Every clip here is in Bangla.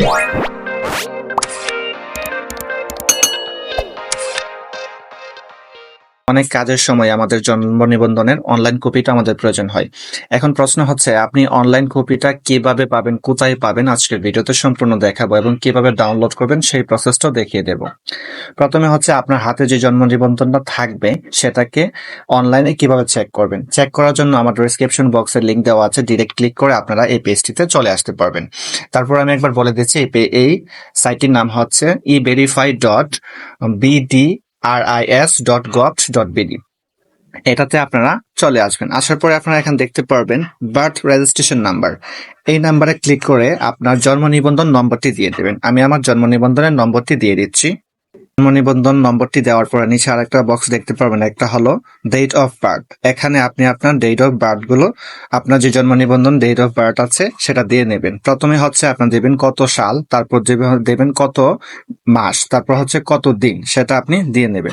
What? অনেক কাজের সময় আমাদের জন্ম নিবন্ধনের অনলাইন কপিটা আমাদের প্রয়োজন হয়। এখন প্রশ্ন হচ্ছে, আপনি অনলাইন কপিটা কীভাবে পাবেন, কোথায় পাবেন? আজকের ভিডিওতে সম্পূর্ণ দেখাবো এবং কীভাবে ডাউনলোড করবেন সেই প্রসেসটাও দেখিয়ে দেব। প্রথমে হচ্ছে আপনার হাতে যে জন্ম নিবন্ধনটা থাকবে, সেটাকে অনলাইনে কীভাবে চেক করবেন? চেক করার জন্য আমার ডিসক্রিপশন বক্সের লিংক দেওয়া আছে। ডিরেক্ট ক্লিক করে আপনারা এই পেজটিতে চলে আসতে পারবেন। তারপর আমি একবার বলে দিচ্ছি, এই সাইটটির নাম হচ্ছে e verify dot BD R I S dot gov dot এটাতে আপনারা চলে আসবেন। আসার পরে আপনারা এখানে দেখতে পারবেন বার্থ রেজিস্ট্রেশন নাম্বার। এই নাম্বারে ক্লিক করে আপনার জন্ম নিবন্ধন নম্বরটি দিয়ে দেবেন। আমি আমার জন্ম নিবন্ধনের নম্বরটি দিয়ে দিচ্ছি। জন্ম নিবন্ধন নম্বরটি দেওয়ার পরে নিচে আরেকটা বক্স দেখতে পারবেন। একটা হলো ডেট অফ বার্থ এখানে আপনি আপনার ডেট অফ বার্থগুলো, আপনার যে জন্ম নিবন্ধন ডেট অফ বার্থ আছে, সেটা দিয়ে নেবেন। প্রথমে হচ্ছে আপনার দেবেন কত সাল, তারপর দেবে- দেবেন কত মাস, তারপর হচ্ছে কত দিন, সেটা আপনি দিয়ে নেবেন।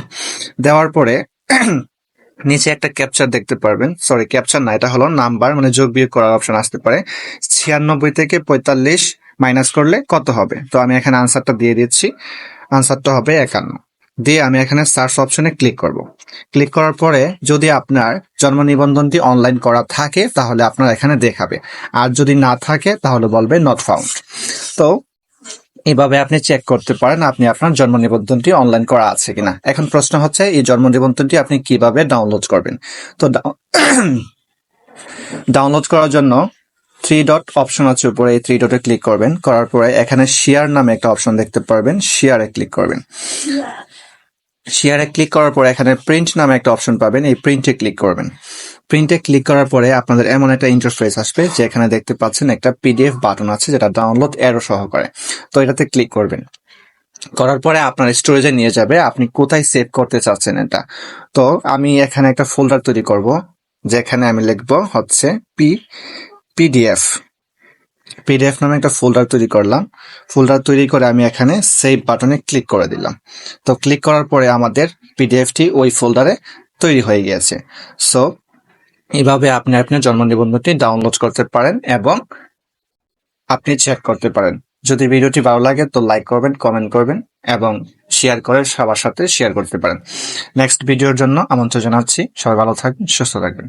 দেওয়ার পরে নিচে একটা ক্যাপচার দেখতে পারবেন। সরি ক্যাপচার না, এটা হলো নাম্বার মানে যোগ বিয়োগ করার অপশন আসতে পারে। ছিয়ানব্বই থেকে পঁয়তাল্লিশ মাইনাস করলে কত হবে? তো আমি এখানে আনসারটা দিয়ে দিচ্ছি। আনসারটা হবে একান্ন। দিয়ে আমি এখানে সার্চ অপশনে ক্লিক করব। ক্লিক করার পরে যদি আপনার জন্ম নিবন্ধনটি অনলাইন করা থাকে, তাহলে আপনার এখানে দেখাবে। আর যদি না থাকে, তাহলে বলবে নট ফাউন্ড তো এভাবে আপনি চেক করতে পারেন আপনি আপনার জন্ম নিবন্ধনটি অনলাইন করা আছে কিনা। এখন প্রশ্ন হচ্ছে, এই জন্ম নিবন্ধনটি আপনি কীভাবে ডাউনলোড করবেন? তো ডাউনলোড করার জন্য থ্রি ডট অপশন আছে উপরে, এই থ্রি ডটে ক্লিক করবেন। করার পরে এখানে শেয়ার নামে একটা অপশন দেখতে পারবেন। শেয়ারে ক্লিক করবেন। শেয়ারে ক্লিক করার পরে এখানে প্রিন্ট নামে একটা অপশন পাবেন। এই প্রিন্টে ক্লিক করবেন। প্রিন্টে ক্লিক করার পরে আপনাদের এমন একটা ইন্টারফেস আসবে যে এখানে দেখতে পাচ্ছেন একটা পিডিএফ বাটন আছে, যেটা ডাউনলোড এরো সহকারে। তো এটাতে ক্লিক করবেন। করার পরে আপনার স্টোরেজে নিয়ে যাবে। আপনি কোথায় সেভ করতে চাচ্ছেন এটা? তো আমি এখানে একটা ফোল্ডার তৈরি করব, যেখানে আমি লিখব হচ্ছে পি পিডিএফ পিডিএফ নামে একটা ফোল্ডার তৈরি করলাম। ফোল্ডার তৈরি করে আমি এখানে সেভ বাটনে ক্লিক করে দিলাম। তো ক্লিক করার পরে আমাদের পিডিএফটি ওই ফোল্ডারে তৈরি হয়ে গিয়েছে। সো এভাবে আপনি আপনার জন্ম নিবন্ধনটি ডাউনলোড করতে পারেন এবং আপনি চেক করতে পারেন। যদি ভিডিওটি ভালো লাগে তো লাইক করবেন কমেন্ট করবেন এবং শেয়ার করে সবার সাথে শেয়ার করতে পারেন। নেক্সট ভিডিওর জন্য আমন্ত্রণ জানাচ্ছি। সবাই ভালো থাকবেন, সুস্থ থাকবেন।